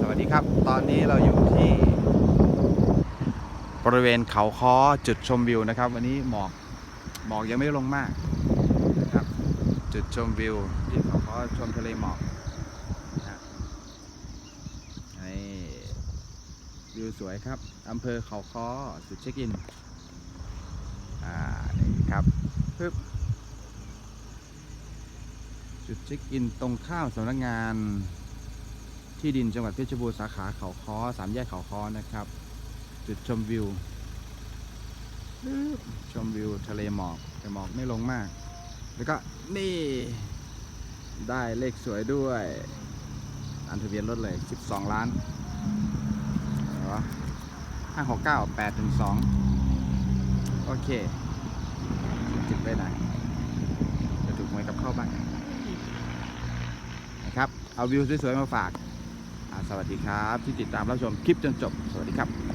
สวัสดีครับ ตอนนี้เราอยู่ที่ บริเวณเขาค้อจุดชมวิวนะครับ วันนี้หมอกหมอกยังไม่ลงมากนะครับ จุดชมวิวที่เขาค้อชมทะเลหมอกนะนี่วิวสวยครับอำเภอเขาค้อจุดเช็คอิน อ่า นี่ครับปึ๊บ จุดเช็คอินตรงข้ามสำนักงานที่ดินจังหวัดเพชรบูรณ์สาขาเขาค้อสามแยกเขาค้อนะครับ จุดชมวิว ชมวิวทะเลหมอกแต่หมอกไม่ลงมาก แล้วก็นี่ได้เลขสวยด้วยอันทะเบียนรถเลย 12 ล้านอะไรวะห้าหกเก้าแปดถึงสองโอเคจิตไปไหนจะถูกหวยกับเข้าบ้าง ครับ เอาวิวสวยๆมาฝาก สวัสดีครับที่ติดตามรับชมคลิปจนจบ สวัสดีครับ